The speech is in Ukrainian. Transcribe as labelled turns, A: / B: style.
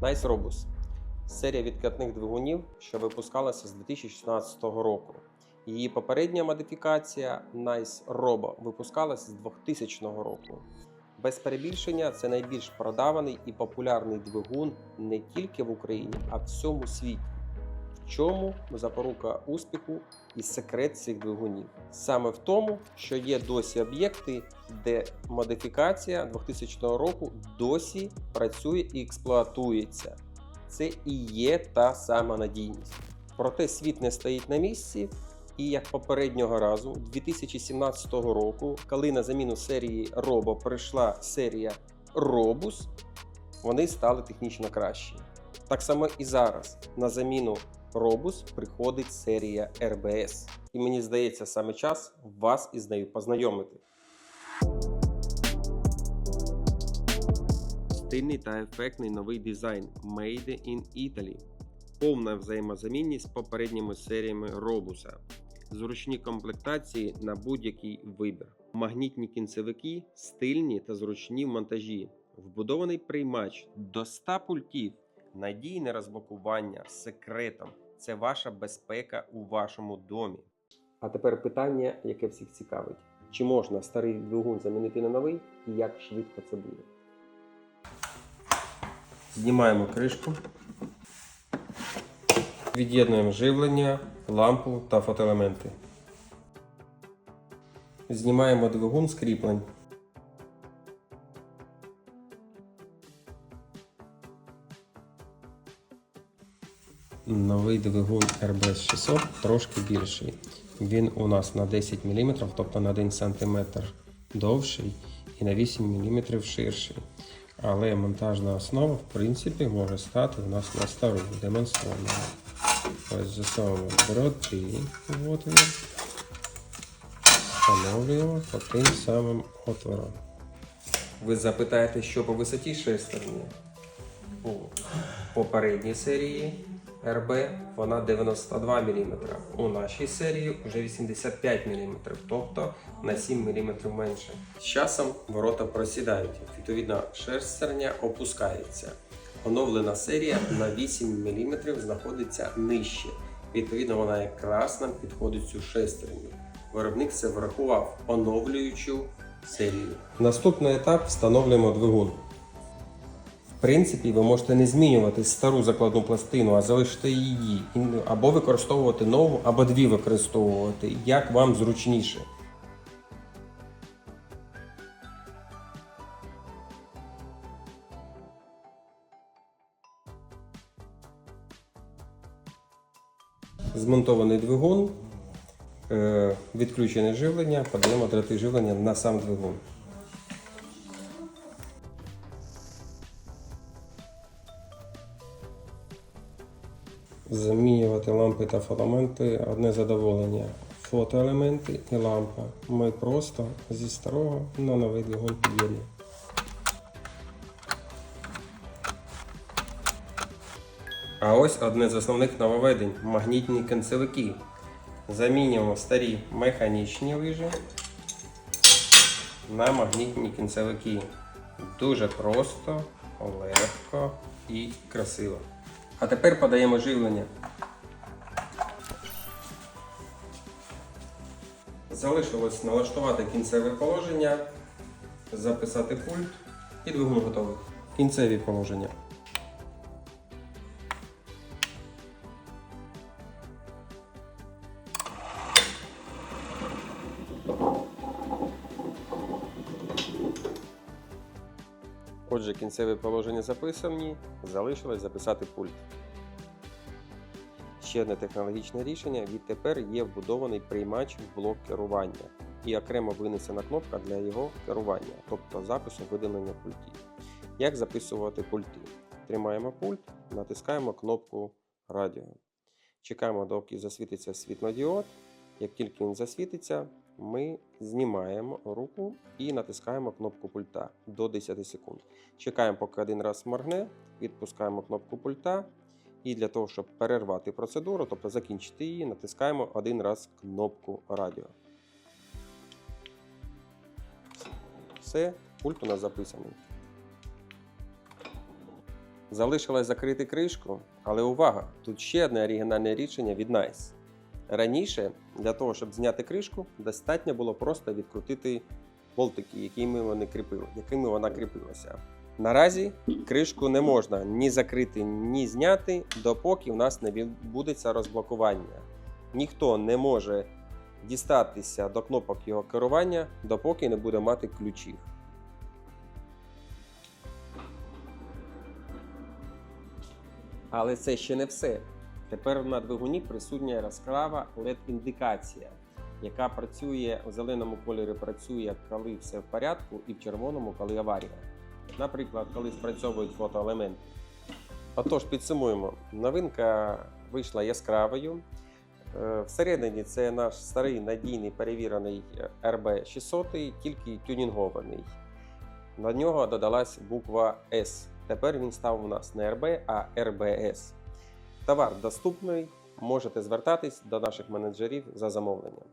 A: Nice Robus серія відкатних двигунів, що випускалася з 2016 року. Її попередня модифікація Nice Robo випускалася з 2000 року. Без перебільшення це найбільш продаваний і популярний двигун не тільки в Україні, а в всьому світі. В чому запорука успіху і секрет цих двигунів? Саме в тому, що є досі об'єкти, де модифікація 2000 року досі працює і експлуатується. Це і є та сама надійність. Проте світ не стоїть на місці, і як попереднього разу, 2017 року, коли на заміну серії Robo прийшла серія Robus, вони стали технічно кращі. Так само і зараз на заміну Robus приходить серія RBS. І мені здається, саме час вас із нею познайомити. Стильний та ефектний новий дизайн Made in Italy. Повна взаємозамінність з попередніми серіями Робуса. Зручні комплектації на будь-який вибір. Магнітні кінцевики, стильні та зручні в монтажі. Вбудований приймач до 100 пультів, надійне розблокування з секретом. Це ваша безпека у вашому домі. А тепер питання, яке всіх цікавить: чи можна старий двигун замінити на новий і як швидко це буде? Знімаємо кришку. Від'єднуємо живлення, лампу та фотоелементи. Знімаємо двигун з кріплень. Новий двигун RBS 600 трошки більший. Він у нас на 10 мм, тобто на 1 см довший і на 8 мм ширший. Але монтажна основа, в принципі, може стати у нас на стару. Демонструємо. Ось засовуємо дроти в отвір. Встановлюємо по тим самим отворам. Ви запитаєте, що по висоті шестерні? У попередній серії РБ вона 92 мм. У нашій серії вже 85 мм, тобто на 7 мм менше. З часом ворота просідають, відповідно, шестерня опускається. Оновлена серія на 8 мм знаходиться нижче. Відповідно, вона якраз нам підходить цю шестерню. Виробник це врахував, оновлюючу серію. Наступний етап встановлюємо двигун. В принципі, ви можете не змінювати стару закладну пластину, а залишити її, або використовувати нову, або дві використовувати, як вам зручніше. Змонтований двигун, е, відключене живлення, подаємо дроти живлення на сам двигун. Замінювати лампи та фотоменти одне задоволення. Фотоелементи і лампа. Ми просто зі старого на новий двигун під'єднуємо. А ось одне з основних нововведень магнітні кінцевики. Замінюємо старі механічні лижі на магнітні кінцевики. Дуже просто, легко і красиво. А тепер подаємо живлення. Залишилось налаштувати кінцеве положення, записати пульт і двигун готовий. Кінцеві положення. Отже, кінцеві положення записані, залишилось записати пульт. Ще одне технологічне рішення відтепер є вбудований приймач в блок керування і окремо винесена кнопка для його керування, тобто запису видалення пультів. Як записувати пульти? Тримаємо пульт, натискаємо кнопку радіо. Чекаємо, доки засвітиться світлодіод. Як тільки він засвітиться, ми знімаємо руку і натискаємо кнопку пульта до 10 секунд. Чекаємо, поки один раз моргне, відпускаємо кнопку пульта. І для того, щоб перервати процедуру, тобто закінчити її, натискаємо один раз кнопку радіо. Все, пульт у нас записаний. Залишилось закрити кришку, але увага! Тут ще одне оригінальне рішення від NICE. Раніше для того, щоб зняти кришку, достатньо було просто відкрутити болтики, якими вони кріпили, якими вона кріпилася. Наразі кришку не можна ні закрити, ні зняти, допоки в нас не відбудеться розблокування. Ніхто не може дістатися до кнопок його керування, допоки не буде мати ключів. Але це ще не все. Тепер на двигуні присутня яскрава LED-індикація, яка працює у зеленому кольорі, працює, коли все в порядку, і в червоному, коли аварія. Наприклад, коли спрацьовують фотоелементи. Отож, підсумуємо. Новинка вийшла яскравою. Е, Всередині це наш старий надійний перевірений RB600, тільки тюнінгований. На нього додалась буква S. Тепер він став у нас не RB, а RBS. Товар доступний. Можете звертатись до наших менеджерів за замовленням.